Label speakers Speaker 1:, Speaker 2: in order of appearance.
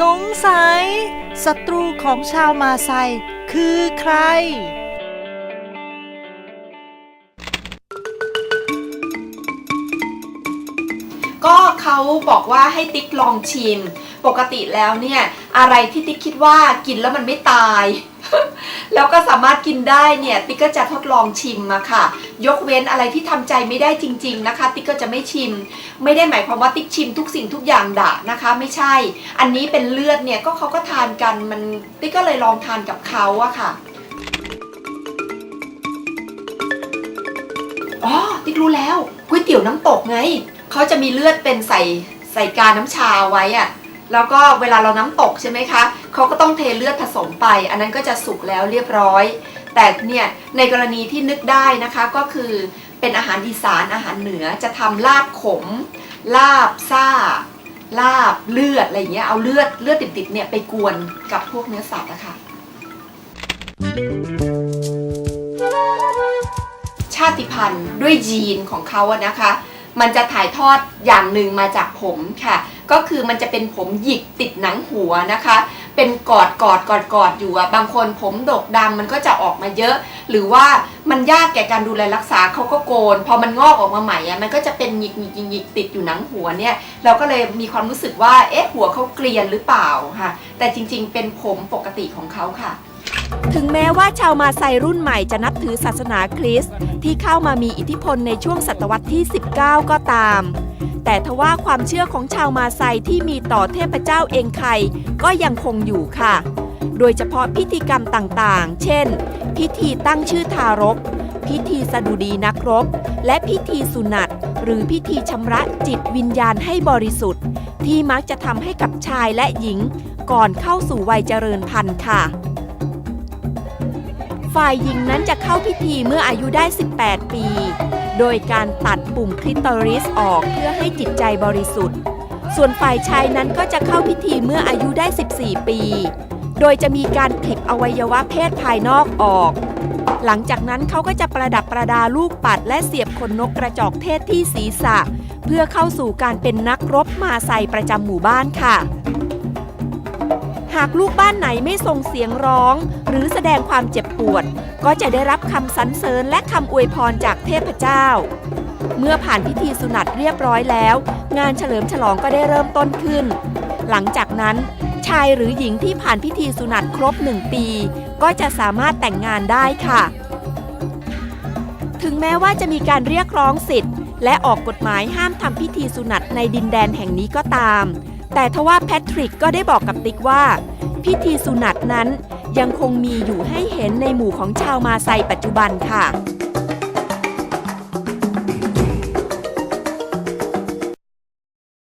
Speaker 1: สงสัยศัตรูของชาวมาไซคือใคร
Speaker 2: เขาบอกว่าให้ติ๊กลองชิม ปกติแล้วเนี่ยอะไรที่ติ๊กคิดว่ากินแล้วมันไม่ตาย แล้วก็สามารถกินได้เนี่ยติ๊กก็จะทดลองชิมมาค่ะ ยกเว้นอะไรที่ทำใจไม่ได้จริง ๆนะคะ ติ๊กก็จะไม่ชิม ไม่ได้หมายความว่าติ๊กชิมทุกสิ่งทุกอย่างด่านะคะ ไม่ใช่ อันนี้เป็นเลือดเนี่ยก็เขาก็ทานกันมันติ๊กก็เลยลองทานกับเขาอะค่ะอ๋อติ๊กรู้แล้วก๋วยเตี๋ยวน้ำตกไง เขาจะมีเลือดเป็นใส่ใส่กาน้ำชาไว้อะแล้วก็เวลาเราน้ำตกใช่ไหมคะเขาก็ต้องเทเลือดผสมไป อันนั้นก็จะสุกแล้วเรียบร้อย แต่เนี่ยในกรณีที่นึกได้นะคะก็คือเป็นอาหารอีสานอาหารเหนือจะทำลาบขม ลาบซ่า ลาบเลือดอะไรอย่างเงี้ยเอาเลือดเลือดติดๆเนี่ยไปกวนกับพวกเนื้อสัตว์นะคะชาติพันธุ์ด้วยยีนของเขาอะนะคะ มันจะถ่ายทอดอย่างหนึ่งมาจากผมค่ะ ก็คือมันจะเป็นผมหยิกติดหนังหัวนะคะ เป็นกอดกอดกอดกอดอยู่อะบางคนผมดกดำมันก็จะออกมาเยอะ หรือว่ามันยากแก่การดูแลรักษาเขาก็โกน พอมันงอกออกมาใหม่อะมันก็จะเป็นหยิกหยิกหยิกหยิกติดอยู่หนังหัวเนี่ย เราก็เลยมีความรู้สึกว่าเอ๊ะหัวเขาเกลียนหรือเปล่าค่ะ แต่จริงๆเป็นผมปกติของเขาค่ะ
Speaker 3: ถึงแม้ว่าชาวมาไซรุ่นใหม่จะนับถือศาสนาคริสต์ที่เข้ามามีอิทธิพลในช่วงศตวรรษที่ 19 ก็ตาม แต่ทว่าความเชื่อของชาวมาไซที่มีต่อเทพเจ้าเองไคก็ยังคงอยู่ค่ะ โดยเฉพาะพิธีกรรมต่างๆ เช่น พิธีตั้งชื่อทารก พิธีสดุดีนักรบ และพิธีสุนัตหรือพิธีชำระจิตวิญญาณให้บริสุทธิ์ ที่มักจะทำให้กับชายและหญิง ก่อนเข้าสู่วัยเจริญพันธุ์ค่ะ ฝ่ายหญิงนั้นจะเข้าพิธีเมื่ออายุได้ 18 ปี โดยการตัดปุ่มคลิตอริสออกเพื่อให้จิตใจบริสุทธิ์ ส่วนฝ่ายชายนั้นก็จะเข้าพิธีเมื่ออายุได้ 14 ปี โดยจะมีการคลิปอวัยวะเพศภายนอกออก หลังจากนั้นเขาก็จะประดับประดาลูกปัด และเสียบขนนกกระจอกเทศที่ศีรษะ เพื่อเข้าสู่การเป็นนักรบมาใส่ประจำหมู่บ้านค่ะากลูกบ้านไหนไม่ส่งเสียงร้อง หรือแสดงความเจ็บปวด ก็จะได้รับคำสรรเสริญและคำอวยพรจากเทพเจ้า เมื่อผ่านพิธีสุนัตเรียบร้อยแล้ว งานเฉลิมฉลองก็ได้เริ่มต้นขึ้น หลังจากนั้น ชายหรือหญิงที่ผ่านพิธีสุนัตครบหนึ่งปี ก็จะสามารถแต่งงานได้ค่ะ ถึงแม้ว่าจะมีการเรียกร้องสิทธิ์ และออกกฎหมายห้ามทำพิธีสุนัตในดินแดนแห่งนี้ก็ตาม แต่ทว่าแพทริกก็ได้บอกกับติ๊กว่า พิธีสุนัตนั้นยังคงมีอยู่ให้เห็นในหมู่ของชาวมาไซปัจจุบันค่ะ